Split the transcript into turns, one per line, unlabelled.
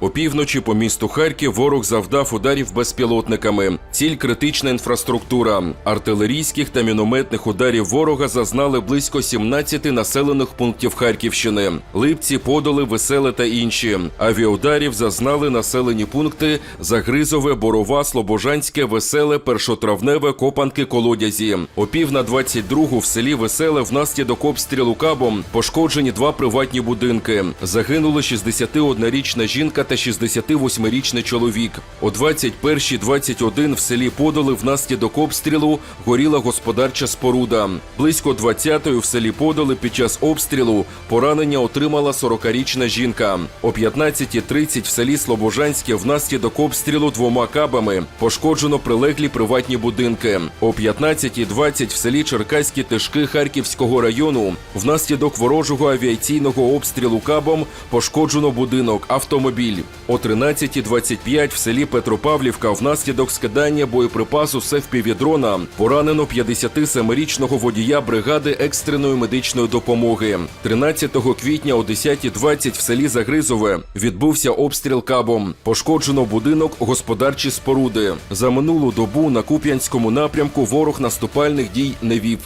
Опівночі по місту Харків ворог завдав ударів безпілотниками. Ціль критична інфраструктура. Артилерійських та мінометних ударів ворога зазнали близько 17 населених пунктів Харківщини. Липці, Подоли, Веселе та інші. Авіаударів зазнали населені пункти Загризове, Борова, Слобожанське, Веселе, Першотравневе, Копанки, Колодязі. О пів на 22 в селі Веселе внаслідок обстрілу кабом пошкоджені два приватні будинки. Загинули 61-річна жінка та 68-річний чоловік. О 21.21 в селі Подоли внаслідок обстрілу горіла господарча споруда. Близько 20-ї в селі Подоли під час обстрілу поранення отримала 40-річна жінка. О 15.30 в селі Слобожанське внаслідок обстрілу двома кабами пошкоджено прилеглі приватні будинки. О 15.20 в селі Черкаські Тишки Харківського району внаслідок ворожого авіаційного обстрілу кабом пошкоджено будинок, автомобіль. О 13.25 в селі Петропавлівка внаслідок скидання боєприпасу севпівідрона поранено 57-річного водія бригади екстреної медичної допомоги. 13 квітня о 10.20 в селі Загризове відбувся обстріл кабом. Пошкоджено будинок, господарчі споруди. За минулу добу на Куп'янському напрямку ворог наступальних дій не вів.